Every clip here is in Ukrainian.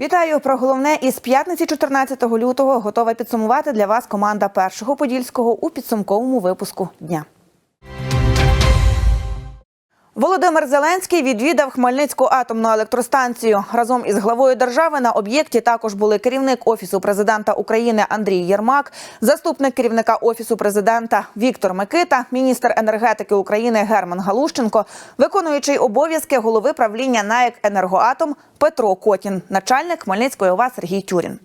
Вітаю про головне із п'ятниці 14 лютого. Готова підсумувати для вас команда першого подільського у підсумковому випуску дня. Володимир Зеленський відвідав Хмельницьку атомну електростанцію. Разом із главою держави на об'єкті також були керівник офісу президента України Андрій Єрмак, заступник керівника офісу президента Віктор Микита, міністр енергетики України Герман Галущенко, виконуючий обов'язки голови правління НАЕК «Енергоатом» Петро Котін, начальник Хмельницької ОВА Сергій Тюрін.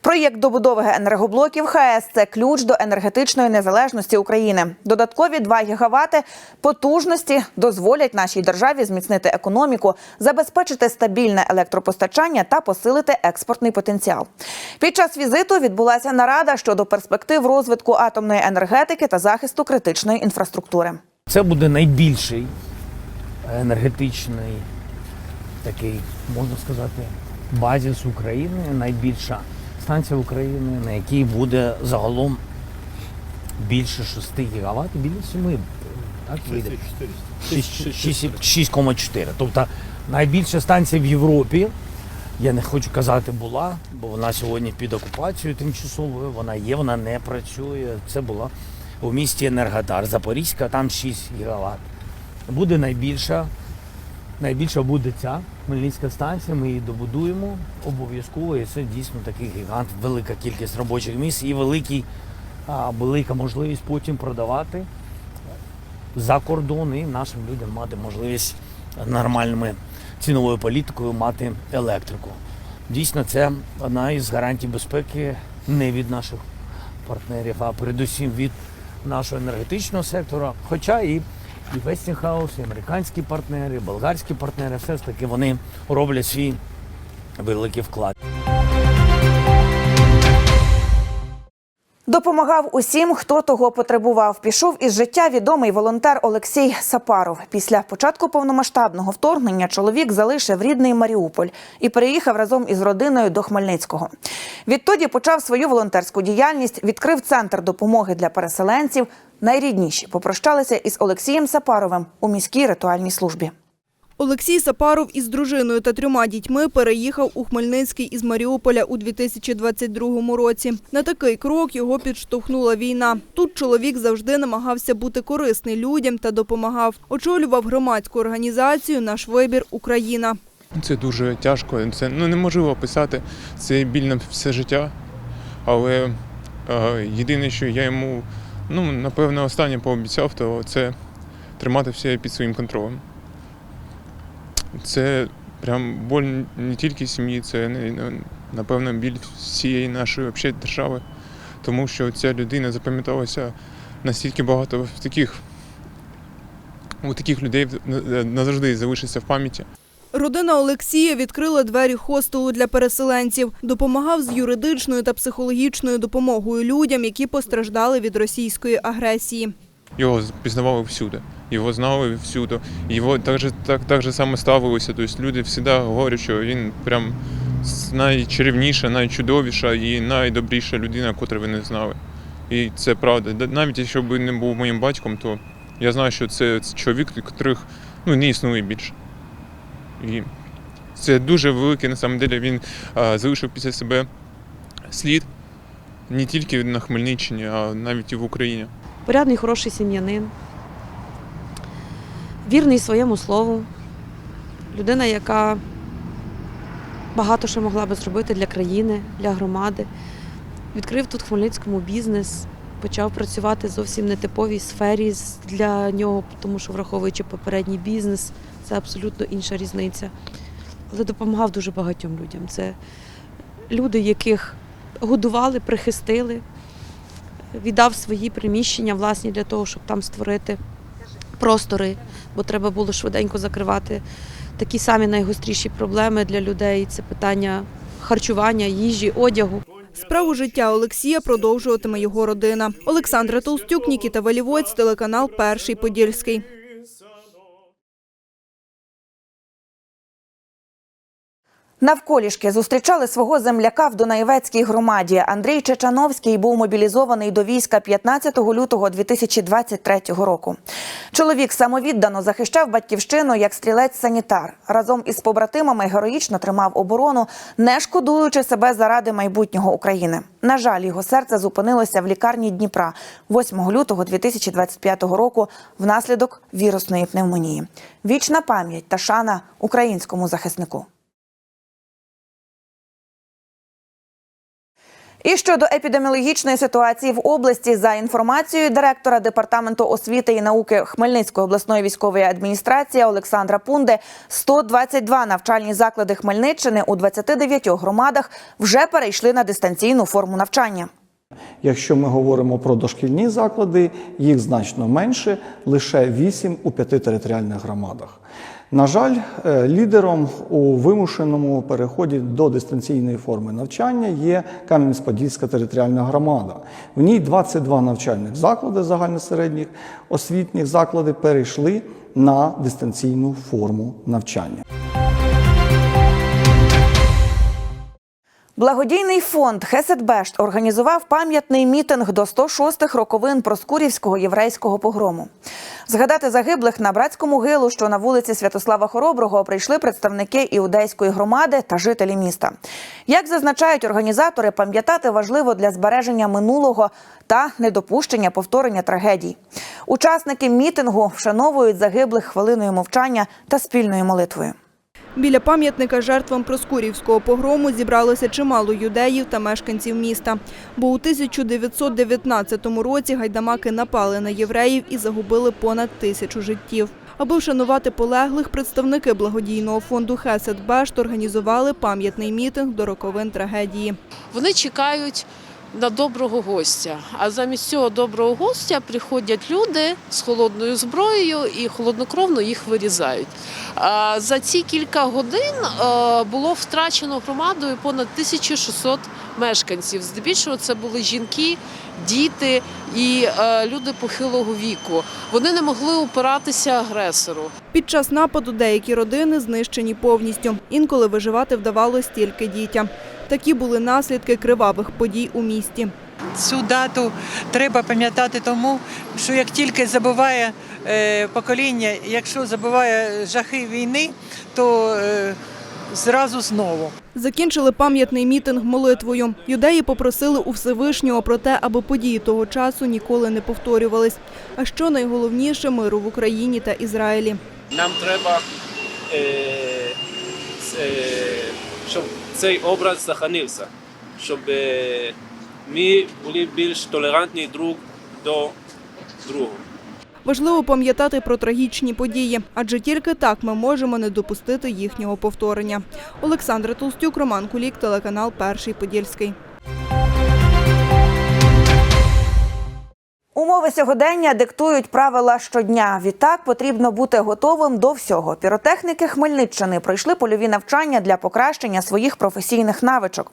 Проєкт добудови енергоблоків ХАЕС – це ключ до енергетичної незалежності України. Додаткові 2 гігавати потужності дозволять нашій державі зміцнити економіку, забезпечити стабільне електропостачання та посилити експортний потенціал. Під час візиту відбулася нарада щодо перспектив розвитку атомної енергетики та захисту критичної інфраструктури. Це буде найбільший енергетичний такий, можна сказати, базіс України, найбільша станція України, на якій буде загалом більше 6 гігават, біля 7, так вийде? 6,4. Тобто найбільша станція в Європі. Я не хочу казати була, бо вона сьогодні під окупацією тимчасовою. Вона є, вона не працює. Це була у місті Енергодар. Запорізька, там 6 гігават. Буде найбільша. Найбільша буде ця Хмельницька станція. Ми її добудуємо обов'язково. І це дійсно такий гігант, велика кількість робочих місць і великий, велика можливість потім продавати за кордон і нашим людям мати можливість нормальними ціновою політикою мати електрику. Дійсно, це одна із гарантій безпеки не від наших партнерів, а передусім від нашого енергетичного сектора. Хоча і і Westinghouse, і американські партнери, і болгарські партнери, все ж таки вони роблять свій великий вклад. Допомагав усім, хто того потребував. Пішов із життя відомий волонтер Олексій Сапаров. Після початку повномасштабного вторгнення чоловік залишив рідний Маріуполь і переїхав разом із родиною до Хмельницького. Відтоді почав свою волонтерську діяльність, відкрив центр допомоги для переселенців. Найрідніші попрощалися із Олексієм Сапаровим у міській ритуальній службі. Олексій Сапаров із дружиною та трьома дітьми переїхав у Хмельницький із Маріуполя у 2022 році. На такий крок його підштовхнула війна. Тут чоловік завжди намагався бути корисний людям та допомагав. Очолював громадську організацію Наш вибір Україна. Це дуже тяжко, це ну, неможливо описати. Це біль на все життя. Але е, єдине, що я йому, ну, напевно, останнє пообіцяв, то це тримати все під своїм контролем. Це прям боль не тільки сім'ї, це ну, напевно біль всієї нашої вообще, держави. Тому що ця людина запам'яталася настільки багато в таких, у таких людей назавжди залишиться в пам'яті. Родина Олексія відкрила двері хостелу для переселенців, допомагав з юридичною та психологічною допомогою людям, які постраждали від російської агресії. Його пізнавали всюди, його знали всюди. Його так же, так, так же само ставилося. Тобто люди завжди говорять, що він прям найчарівніша, найчудовіша і найдобріша людина, яку ви не знали. І це правда. Навіть якщо б не був моїм батьком, то я знаю, що це чоловік, яких ну, не існує більше. І це дуже великий, на самом деле, він а, залишив після себе слід не тільки на Хмельниччині, а навіть і в Україні. порядний, хороший сім'янин, вірний своєму слову, людина, яка багато що могла би зробити для країни, для громади. Відкрив тут Хмельницькому бізнес, почав працювати зовсім нетиповій сфері для нього, тому що враховуючи попередній бізнес, це абсолютно інша різниця. Але допомагав дуже багатьом людям. Це люди, яких годували, прихистили, віддав свої приміщення власні для того, щоб там створити простори, бо треба було швиденько закривати такі самі найгостріші проблеми для людей. Це питання харчування, їжі, одягу. Справу життя Олексія продовжуватиме його родина. Олександра Толстюк, Нікіта Валівоць, телеканал Перший Подільський. Навколішки зустрічали свого земляка в Дунаєвецькій громаді. Андрій Чечановський був мобілізований до війська 15 лютого 2023 року. Чоловік самовіддано захищав батьківщину як стрілець-санітар. Разом із побратимами героїчно тримав оборону, не шкодуючи себе заради майбутнього України. На жаль, його серце зупинилося в лікарні Дніпра 8 лютого 2025 року внаслідок вірусної пневмонії. Вічна пам'ять та шана українському захиснику. І щодо епідеміологічної ситуації в області, за інформацією директора департаменту освіти і науки Хмельницької обласної військової адміністрації Олександра Пунде, 122 навчальні заклади Хмельниччини у 29 громадах вже перейшли на дистанційну форму навчання. Якщо ми говоримо про дошкільні заклади, їх значно менше, лише 8 у п'яти територіальних громадах. На жаль, е, лідером у вимушеному переході до дистанційної форми навчання є Кам'янець-Подільська територіальна громада. В ній 22 навчальних заклади загальносередніх освітніх заклади перейшли на дистанційну форму навчання. Благодійний фонд Хесетбешт організував пам'ятний мітинг до 106-х роковин Проскурівського єврейського погрому. Згадати загиблих на братську могилу, що на вулиці Святослава Хороброго, прийшли представники іудейської громади та жителі міста. Як зазначають організатори, пам'ятати важливо для збереження минулого та недопущення повторення трагедій. Учасники мітингу вшановують загиблих хвилиною мовчання та спільною молитвою. Біля пам'ятника жертвам Проскурівського погрому зібралося чимало юдеїв та мешканців міста. Бо у 1919 році гайдамаки напали на євреїв і загубили понад тисячу життів. Аби вшанувати полеглих, представники благодійного фонду Хесед Бешт організували пам'ятний мітинг до роковин трагедії. Вони чекають на доброго гостя. А замість цього доброго гостя приходять люди з холодною зброєю і холоднокровно їх вирізають. За ці кілька годин е, було втрачено громадою понад 1600 мешканців. Здебільшого це були жінки, діти і е, люди похилого віку. Вони не могли опиратися агресору. Під час нападу деякі родини знищені повністю. Інколи виживати вдавалось тільки дітям. Такі були наслідки кривавих подій у місті. Цю дату треба пам'ятати тому, що як тільки забуває е, покоління, якщо забуває жахи війни, то е, зразу знову. Закінчили пам'ятний мітинг молитвою. Юдеї попросили у Всевишнього про те, аби події того часу ніколи не повторювались. А що найголовніше миру в Україні та Ізраїлі. Нам треба, е, е, щоб цей образ заханився, щоб е, ми були більш толерантні друг до другого. Важливо пам'ятати про трагічні події, адже тільки так ми можемо не допустити їхнього повторення. Олександра Толстюк, Роман Кулік, телеканал Перший Подільський. Умови сьогодення диктують правила щодня. Відтак потрібно бути готовим до всього. Піротехніки Хмельниччини пройшли польові навчання для покращення своїх професійних навичок.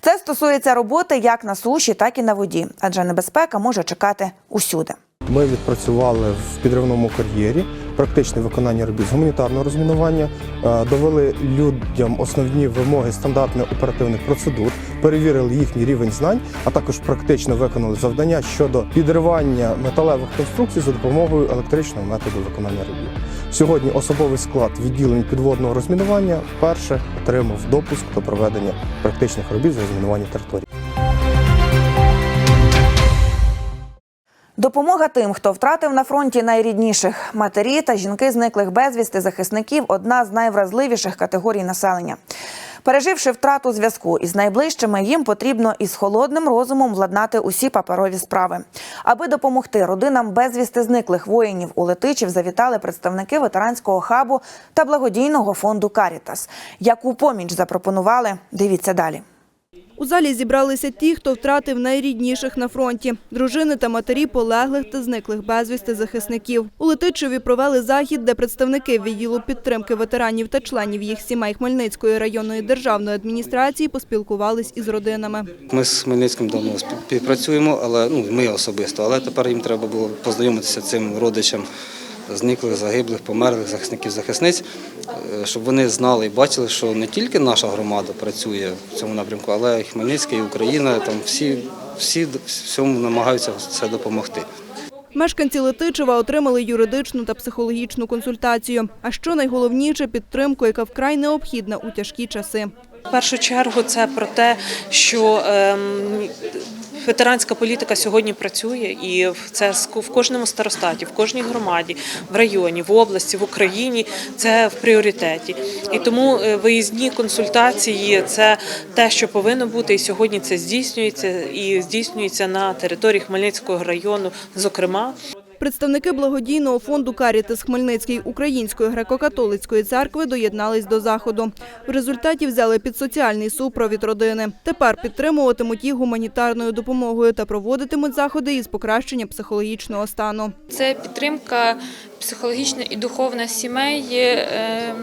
Це стосується роботи як на суші, так і на воді, адже небезпека може чекати усюди. Ми відпрацювали в підривному кар'єрі, практичне виконання робіт з гуманітарного розмінування, е, довели людям основні вимоги стандартних оперативних процедур, перевірили їхній рівень знань, а також практично виконали завдання щодо підривання металевих конструкцій за допомогою електричного методу виконання робіт. Сьогодні особовий склад відділень підводного розмінування вперше отримав допуск до проведення практичних робіт з розмінування території. Допомога тим, хто втратив на фронті найрідніших матері та жінки зниклих безвісти захисників одна з найвразливіших категорій населення. Переживши втрату зв'язку із найближчими, їм потрібно із холодним розумом владнати усі паперові справи. Аби допомогти родинам безвісти зниклих воїнів у Летичів завітали представники ветеранського хабу та благодійного фонду Карітас. Яку поміч запропонували? Дивіться далі. У залі зібралися ті, хто втратив найрідніших на фронті – дружини та матері полеглих та зниклих безвісти захисників. У Летичеві провели захід, де представники відділу підтримки ветеранів та членів їх сімей Хмельницької районної державної адміністрації поспілкувались із родинами. Ми з Хмельницьким давно співпрацюємо, але ну ми особисто. Але тепер їм треба було познайомитися цим родичам зниклих, загиблих, померлих захисників захисниць, е, щоб вони знали і бачили, що не тільки наша громада працює в цьому напрямку, але й Хмельницька, і Україна, там всі, всі всьому намагаються це допомогти. Мешканці Летичева отримали юридичну та психологічну консультацію. А що найголовніше підтримку, яка вкрай необхідна у тяжкі часи. В першу чергу це про те, що ем, ветеранська політика сьогодні працює, і це в кожному старостаті, в кожній громаді, в районі, в області, в Україні це в пріоритеті. І тому е, виїзні консультації це те, що повинно бути, і сьогодні це здійснюється і здійснюється на території Хмельницького району, зокрема. Представники благодійного фонду «Карітес» Хмельницької Української греко-католицької церкви доєднались до заходу. В результаті взяли під соціальний супровід родини. Тепер підтримуватимуть їх гуманітарною допомогою та проводитимуть заходи із покращення психологічного стану. Це підтримка психологічна і духовна сімей, е,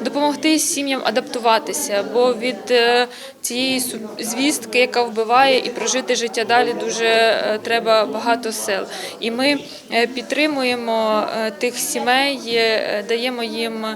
допомогти сім'ям адаптуватися, бо від е, цієї звістки, яка вбиває, і прожити життя далі дуже е, треба багато сил. І ми е, підтримуємо е, тих сімей, е, даємо їм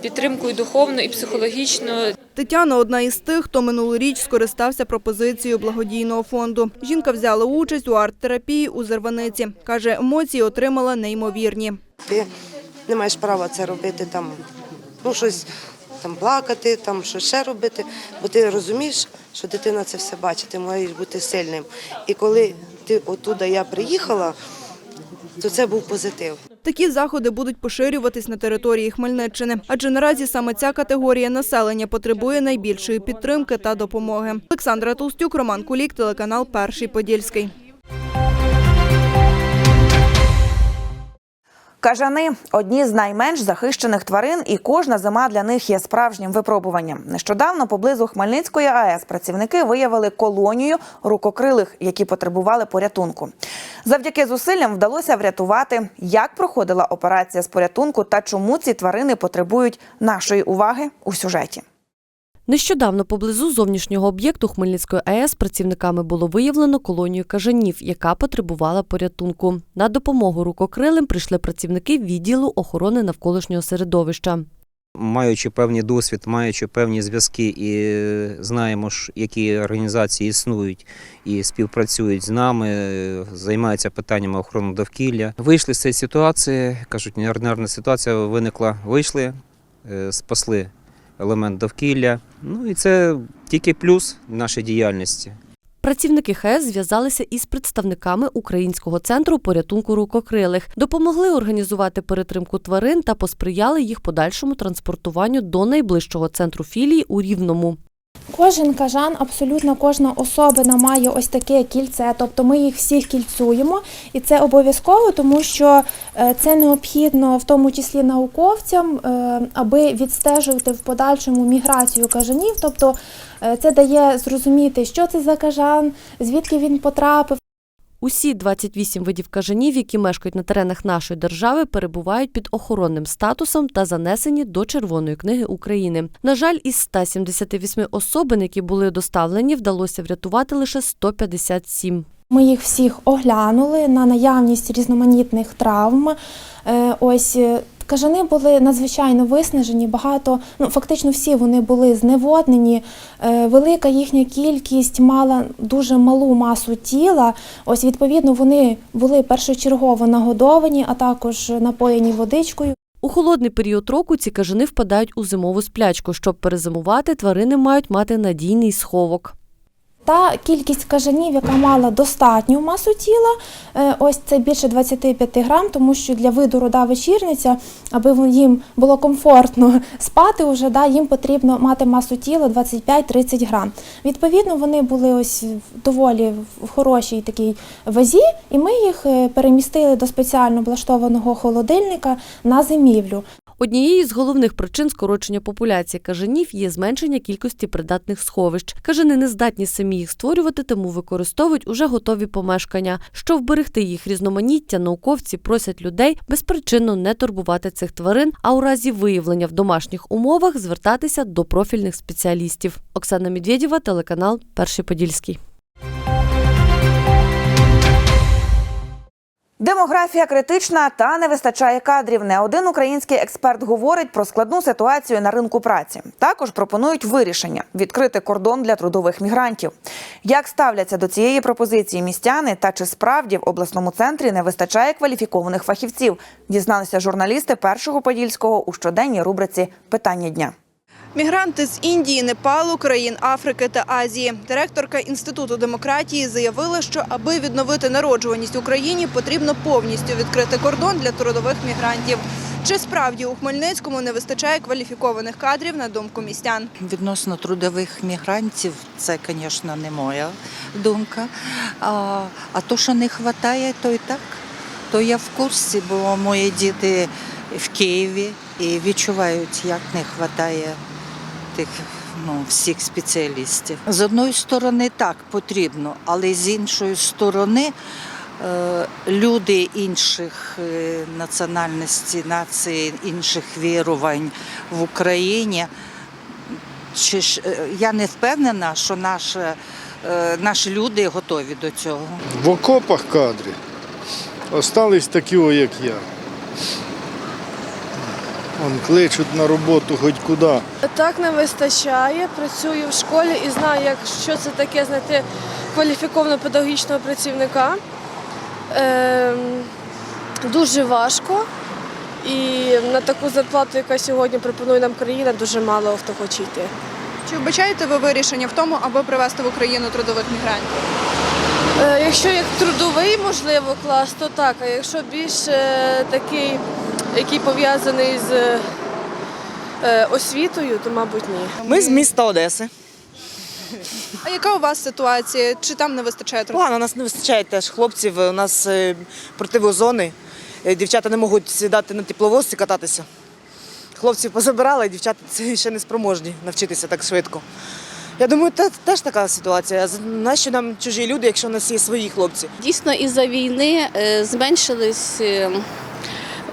підтримку і духовну, і психологічну. Тетяна – одна із тих, хто минулоріч скористався пропозицією благодійного фонду. Жінка взяла участь у арт-терапії у Зерваниці. Каже, емоції отримала неймовірні. Ти не маєш права це робити там, ну щось там плакати, там щось ще робити, бо ти розумієш, що дитина це все бачить, ти маєш бути сильним. І коли ти отуда я приїхала, то це був позитив. Такі заходи будуть поширюватись на території Хмельниччини, адже наразі саме ця категорія населення потребує найбільшої підтримки та допомоги. Олександра Толстюк, Роман Кулік, телеканал Перший Подільський. Кажани одні з найменш захищених тварин, і кожна зима для них є справжнім випробуванням. Нещодавно поблизу Хмельницької АЕС працівники виявили колонію рукокрилих, які потребували порятунку. Завдяки зусиллям вдалося врятувати, як проходила операція з порятунку та чому ці тварини потребують нашої уваги у сюжеті. Нещодавно поблизу зовнішнього об'єкту Хмельницької АЕС працівниками було виявлено колонію кажанів, яка потребувала порятунку. На допомогу рукокрилим прийшли працівники відділу охорони навколишнього середовища. Маючи певний досвід, маючи певні зв'язки, і знаємо, ж, які організації існують і співпрацюють з нами, е, займаються питаннями охорони довкілля. Вийшли з цієї ситуації, кажуть, неординарна ситуація виникла. Вийшли, е, спасли елемент довкілля. Ну і це тільки плюс нашій діяльності. Працівники ХЕС зв'язалися із представниками Українського центру порятунку рукокрилих, допомогли організувати перетримку тварин та посприяли їх подальшому транспортуванню до найближчого центру філії у Рівному. Кожен кажан, абсолютно кожна особина має ось таке кільце, тобто ми їх всіх кільцюємо, і це обов'язково, тому що е, це необхідно в тому числі науковцям, е, аби відстежувати в подальшому міграцію кажанів. Тобто е, це дає зрозуміти, що це за кажан, звідки він потрапив. Усі 28 видів кажанів, які мешкають на теренах нашої держави, перебувають під охоронним статусом та занесені до Червоної книги України. На жаль, із 178 особин, які були доставлені, вдалося врятувати лише 157. Ми їх всіх оглянули на наявність різноманітних травм. Е, Ось е, кажани були надзвичайно виснажені. Багато, ну фактично всі вони були зневоднені. Е, Велика їхня кількість мала дуже малу масу тіла. Ось відповідно вони були першочергово нагодовані, а також напоєні водичкою. У холодний період року ці кажани впадають у зимову сплячку. Щоб перезимувати, тварини мають мати надійний сховок. Та кількість кажанів, яка мала достатню масу тіла, е, ось це більше 25 грам, тому що для виду рода вечірниця, аби їм було комфортно спати, вже, да, їм потрібно мати масу тіла 25-30 грам. Відповідно, вони були ось доволі в хорошій такій вазі, і ми їх е, перемістили до спеціально облаштованого холодильника на зимівлю. Однією з головних причин скорочення популяції кажанів є зменшення кількості придатних сховищ. Кажани не здатні самі їх створювати, тому використовують уже готові помешкання. Щоб вберегти їх різноманіття, науковці просять людей безпричинно не турбувати цих тварин, а у разі виявлення в домашніх умовах звертатися до профільних спеціалістів. Оксана Медведєва, телеканал Перший Подільський. Демографія критична та не вистачає кадрів. Не один український експерт говорить про складну ситуацію на ринку праці. Також пропонують вирішення відкрити кордон для трудових мігрантів. Як ставляться до цієї пропозиції містяни та чи справді в обласному центрі не вистачає кваліфікованих фахівців? Дізналися журналісти першого подільського у щоденній рубриці Питання дня. Мігранти з Індії, Непалу, країн Африки та Азії. Директорка Інституту демократії заявила, що аби відновити народжуваність Україні, потрібно повністю відкрити кордон для трудових мігрантів. Чи справді у Хмельницькому не вистачає кваліфікованих кадрів на думку містян? Відносно трудових мігрантів, це, звісно, не моя думка. А, а то, що не вистачає, то і так. То я в курсі, бо мої діти в Києві і відчувають, як не вистачає тих ну, всіх спеціалістів. З одної сторони так потрібно, але з іншої сторони е, люди інших е, національностей, націй, інших вірувань в Україні. Чи ж е, я не впевнена, що наші, е, наші люди готові до цього. В окопах кадри остались такі, як я. Вон кличуть на роботу хоч куди. Так не вистачає. Працюю в школі і знаю, як, що це таке знайти кваліфікованого педагогічного працівника. Ем, дуже важко. І на таку зарплату, яка сьогодні пропонує нам країна, дуже мало хто хоче йти. Чи вбачаєте ви вирішення в тому, аби привезти в Україну трудових мігрантів? Е, якщо як трудовий, можливо, клас, то так. А якщо більш е, такий, який пов'язаний з е, освітою, то мабуть ні. Ми з міста Одеси. А яка у вас ситуація? Чи там не вистачає трудових? Погано, нас не вистачає теж хлопців. У нас е, противозони. Е, Дівчата не можуть сідати на тепловозці кататися. Хлопців позабирали, а дівчата ще не спроможні навчитися так швидко. Я думаю, те- теж така ситуація. Нащо нам чужі люди, якщо у нас є свої хлопці? Дійсно, із-за війни е, зменшились е, е,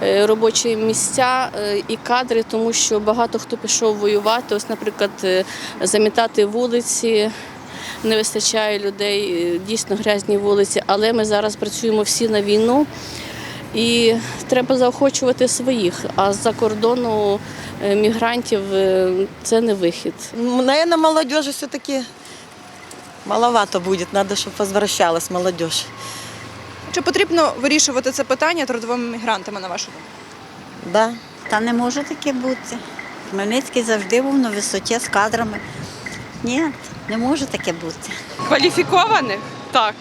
робочі місця е, і кадри, тому що багато хто пішов воювати. Ось, наприклад, е, замітати вулиці. Не вистачає людей, е, дійсно грязні вулиці, але ми зараз працюємо всі на війну і треба заохочувати своїх. А з-за кордону е, мігрантів е, це не вихід. Наверное, молодежи все-таки маловато будет. Надо, чтобы возвращалась молодежь. Чи потрібно вирішувати це питання трудовими мігрантами, на вашу думку? Да. Та не може таке бути. Хмельницький завжди був на висоті з кадрами. Ні, не може таке бути. Кваліфікованих? Так.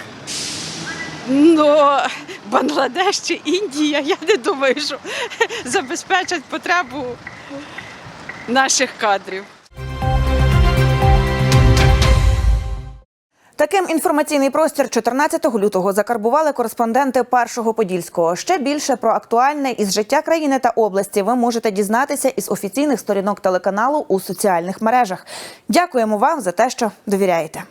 Ну, Бангладеш чи Індія, я не думаю, що забезпечать потребу наших кадрів. Таким інформаційний простір 14 лютого закарбували кореспонденти першого подільського. Ще більше про актуальне із життя країни та області ви можете дізнатися із офіційних сторінок телеканалу у соціальних мережах. Дякуємо вам за те, що довіряєте.